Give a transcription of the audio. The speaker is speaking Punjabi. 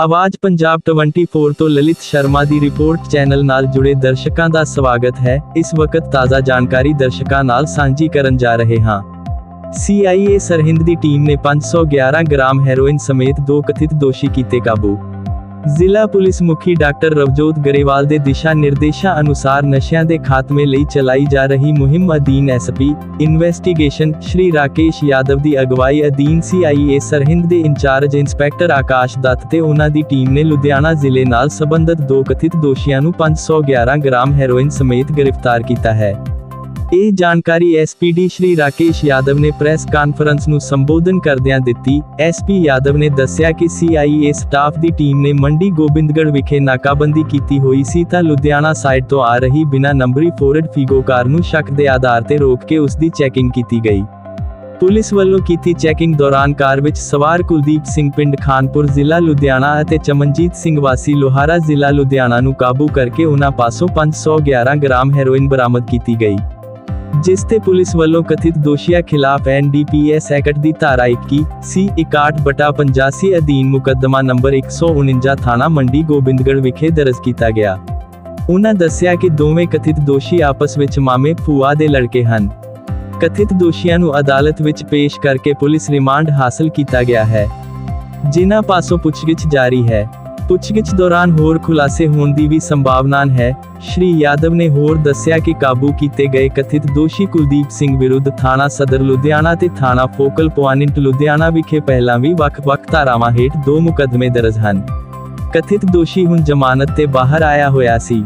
ਆਵਾਜ਼ ਪੰਜਾਬ 24 ਤੋਂ ਲਲਿਤ ਸ਼ਰਮਾ ਦੀ ਰਿਪੋਰਟ ਚੈਨਲ ਨਾਲ ਜੁੜੇ ਦਰਸ਼ਕਾਂ ਦਾ ਸਵਾਗਤ ਹੈ। ਇਸ ਵਕਤ ਤਾਜ਼ਾ ਜਾਣਕਾਰੀ ਦਰਸ਼ਕਾਂ ਨਾਲ ਸਾਂਝੀ ਕਰਨ ਜਾ ਰਹੇ ਹਾਂ। CIA ਸਰਹਿੰਦ ਦੀ ਟੀਮ ਨੇ 511 ਗ੍ਰਾਮ ਹੈਰੋਇਨ ਸਮੇਤ ਦੋ ਕਥਿਤ ਦੋਸ਼ੀ ਕੀਤੇ ਕਾਬੂ। ਜ਼ਿਲ੍ਹਾ ਪੁਲਿਸ ਮੁਖੀ ਡਾਕਟਰ ਰਵਜੋਤ ਗਰੇਵਾਲ ਦੇ ਦਿਸ਼ਾ ਨਿਰਦੇਸ਼ਾਂ ਅਨੁਸਾਰ ਨਸ਼ਿਆਂ ਦੇ ਖਾਤਮੇ ਲਈ ਚਲਾਈ ਜਾ ਰਹੀ ਮੁਹਿੰਮ ਅਧੀਨ ਐਸਪੀ ਇਨਵੈਸਟੀਗੇਸ਼ਨ ਸ਼੍ਰੀ ਰਾਕੇਸ਼ ਯਾਦਵ ਦੀ ਅਗਵਾਈ ਅਧੀਨ CIA ਸਰਹਿੰਦ ਦੇ ਇੰਚਾਰਜ ਇੰਸਪੈਕਟਰ ਆਕਾਸ਼ ਦੱਤ ਤੇ ਉਹਨਾਂ ਦੀ ਟੀਮ ਨੇ ਲੁਧਿਆਣਾ ਜ਼ਿਲ੍ਹੇ ਨਾਲ ਸਬੰਧਤ ਦੋ ਕਥਿਤ ਦੋਸ਼ੀਆਂ ਨੂੰ 511 ਗ੍ਰਾਮ ਹੈਰੋਇਨ ਸਮੇਤ ਗ੍ਰਿਫਤਾਰ ਕੀਤਾ ਹੈ। ਇਹ ਜਾਣਕਾਰੀ ਐਸਪੀਡੀ ਸ਼੍ਰੀ ਰਾਕੇਸ਼ ਯਾਦਵ ਨੇ ਪ੍ਰੈਸ ਕਾਨਫਰੰਸ ਨੂੰ ਸੰਬੋਧਨ ਕਰਦਿਆਂ ਦਿੱਤੀ। ਐਸਪੀ ਯਾਦਵ ਨੇ ਦੱਸਿਆ ਕਿ ਸੀਆਈਏ ਸਟਾਫ ਦੀ ਟੀਮ ਨੇ ਮੰਡੀ ਗੋਬਿੰਦਗੜ੍ਹ ਵਿਖੇ ਨਾਕਾਬੰਦੀ ਕੀਤੀ ਹੋਈ ਸੀ ਤਾਂ ਲੁਧਿਆਣਾ ਸਾਈਡ ਤੋਂ ਆ ਰਹੀ ਬਿਨਾਂ ਨੰਬਰੀ ਫੋਰਡ ਫੀਗੋ ਕਾਰ ਨੂੰ ਸ਼ੱਕ ਦੇ ਆਧਾਰ ਤੇ ਰੋਕ ਕੇ ਉਸ ਦੀ ਚੈਕਿੰਗ ਕੀਤੀ ਗਈ। ਪੁਲਿਸ ਵੱਲੋਂ ਕੀਤੀ ਚੈਕਿੰਗ ਦੌਰਾਨ ਕਾਰ ਵਿੱਚ ਸਵਾਰ ਕੁਲਦੀਪ ਸਿੰਘ ਪਿੰਡ ਖਾਨਪੁਰ ਜ਼ਿਲ੍ਹਾ ਲੁਧਿਆਣਾ ਅਤੇ ਚਮਨਜੀਤ ਸਿੰਘ ਵਾਸੀ ਲੋਹਾਰਾ ਜ਼ਿਲ੍ਹਾ ਲੁਧਿਆਣਾ ਨੂੰ ਕਾਬੂ ਕਰਕੇ ਉਹਨਾਂ ਪਾਸੋਂ 511 ਗ੍ਰਾਮ ਹੈਰੋਇਨ ਬਰਾਮਦ ਕੀਤੀ ਗਈ। ਜਿਸ ਤੇ ਪੁਲਿਸ ਵੱਲੋਂ ਕਥਿਤ ਦੋਸ਼ੀਆਂ ਖਿਲਾਫ ਐਨਡੀਪੀਐਸ ਐਕਟ ਦੀ ਧਾਰਾ 21 ਸੀ 61/85 ਅਧੀਨ ਮੁਕੱਦਮਾ ਨੰਬਰ 149 ਥਾਣਾ ਮੰਡੀ ਗੋਬਿੰਦਗੜ੍ਹ ਵਿਖੇ ਦਰਜ ਕੀਤਾ ਗਿਆ। ਉਹਨਾਂ ਦੱਸਿਆ ਕਿ ਦੋਵੇਂ ਕਥਿਤ ਦੋਸ਼ੀ ਆਪਸ ਵਿੱਚ ਮਾਮੇ ਭੂਆ ਦੇ ਲੜਕੇ ਹਨ। ਕਥਿਤ ਦੋਸ਼ੀਆਂ ਨੂੰ ਅਦਾਲਤ ਵਿੱਚ ਪੇਸ਼ ਕਰਕੇ ਪੁਲਿਸ ਰਿਮਾਂਡ ਹਾਸਲ ਕੀਤਾ ਗਿਆ ਹੈ। ਜਿਨ੍ਹਾਂ ਪਾਸੋਂ ਪੁੱਛਗਿੱਛ ਜਾਰੀ ਹੈ। ਪੁੱਛਗਿੱਛ ਦੌਰਾਨ ਹੋਰ ਖੁਲਾਸੇ ਹੋਣ ਦੀ ਵੀ ਸੰਭਾਵਨਾ ਹੈ। ਸ਼੍ਰੀ ਯਾਦਵ ਨੇ ਹੋਰ ਦੱਸਿਆ ਕਿ ਕਾਬੂ ਕੀਤੇ ਗਏ ਕਥਿਤ ਦੋਸ਼ੀ ਕੁਲਦੀਪ ਸਿੰਘ ਵਿਰੁੱਧ ਥਾਣਾ ਸਦਰ ਲੁਧਿਆਣਾ ਤੇ ਥਾਣਾ ਫੋਕਲ ਪੁਆਇੰਟ ਲੁਧਿਆਣਾ ਵਿਖੇ ਪਹਿਲਾਂ ਵੀ ਵੱਖ-ਵੱਖ ਧਾਰਾਵਾਂ ਹੇਠ ਦੋ ਮੁਕੱਦਮੇ ਦਰਜ ਹਨ। ਕਥਿਤ ਦੋਸ਼ੀ ਹੁਣ ਜ਼ਮਾਨਤ ਤੇ ਬਾਹਰ ਆਇਆ ਹੋਇਆ ਸੀ।